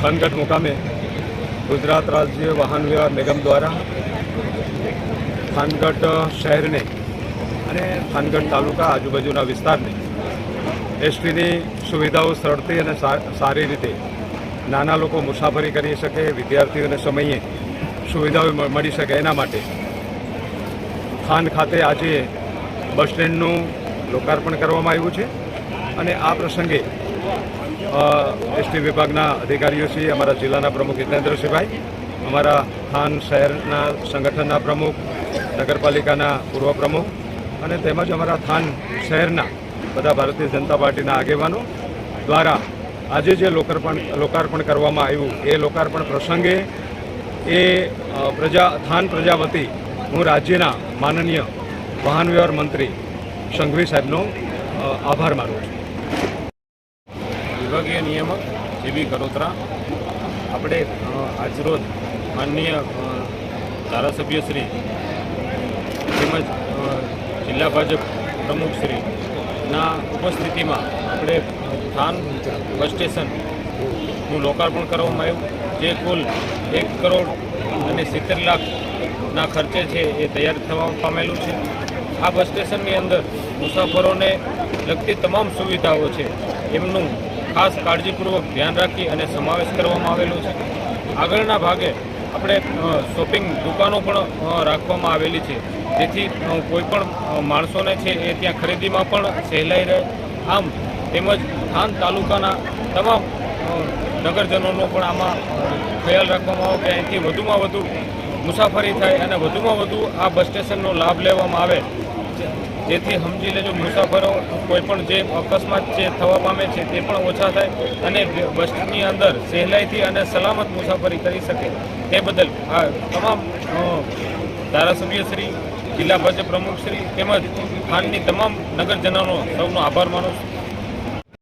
થાનગઢ મુકામે ગુજરાત રાજ્ય વાહન વ્યવહાર નિગમ દ્વારા થાનગઢ શહેરને અને થાનગઢ તાલુકા આજુબાજુના વિસ્તારને એસટીની સુવિધાઓ સરળથી અને સારી રીતે નાના લોકો મુસાફરી કરી શકે, વિદ્યાર્થીઓને સમયે સુવિધાઓ મળી શકે એના માટે ખાન ખાતે આજે બસ સ્ટેન્ડનું લોકાર્પણ કરવામાં આવ્યું છે અને આ પ્રસંગે એસટી વિભાગના અધિકારીઓ શ્રી અમારા જિલ્લાના પ્રમુખ હિતેન્દ્રસિંહભાઈ, અમારા થાન શહેરના સંગઠનના પ્રમુખ, નગરપાલિકાના પૂર્વ પ્રમુખ અને તેમજ અમારા થાન શહેરના બધા ભારતીય જનતા પાર્ટીના આગેવાનો દ્વારા આજે જે લોકાર્પણ લોકાર્પણ કરવામાં આવ્યું, એ લોકાર્પણ પ્રસંગે એ પ્રજા, થાન પ્રજા વતી હું રાજ્યના માનનીય વાહન વ્યવહાર મંત્રી સંઘવી સાહેબનો આભાર માનું છું. વિભાગીય નિયામક જેવી કરોત્રા આપણે આજરોજ માનનીય ધારાસભ્ય ધારાસભ્યશ્રી તેમજ જિલ્લા ભાજપ પ્રમુખશ્રીના ઉપસ્થિતિમાં આપણે થાન બસ સ્ટેશનનું લોકાર્પણ કરવામાં આવ્યું, જે કુલ એક કરોડ અને સિત્તેર લાખના ખર્ચે છે એ તૈયાર થવા પામેલું છે. આ બસ સ્ટેશનની અંદર મુસાફરોને લગતી તમામ સુવિધાઓ છે, એમનું ખાસ કાળજીપૂર્વક ધ્યાન રાખી અને સમાવેશ કરવામાં આવેલો છે. આગળના ભાગે આપણે શોપિંગ દુકાનો પણ રાખવામાં આવેલી છે. જેથી કોઈપણ કોઈ પણ માણસોને છે એ ત્યાં ખરીદીમાં પણ સહેલાઈ રહે. આમ, તેમજ થાન તાલુકાના તમામ નગરજનોનો પણ આમાં ખ્યાલ રાખવામાં આવે કે અહીંથી વધુમાં વધુ મુસાફરી થાય અને વધુમાં વધુ આ બસ સ્ટેશનનો લાભ લેવામાં આવે. જેથી સમજી લેજો, મુસાફરો કોઈપણ જે અકસ્માત જે થવા પામે છે તે પણ ઓછા થાય અને બસની અંદર સહેલાઈથી અને સલામત મુસાફરી કરી શકે. તે બદલ આ તમામ ધારાસભ્યશ્રી જિલ્લા ભાજપ પ્રમુખશ્રી તેમજ ખાનની તમામ નગરજનોનો સૌનો આભાર માનું છું.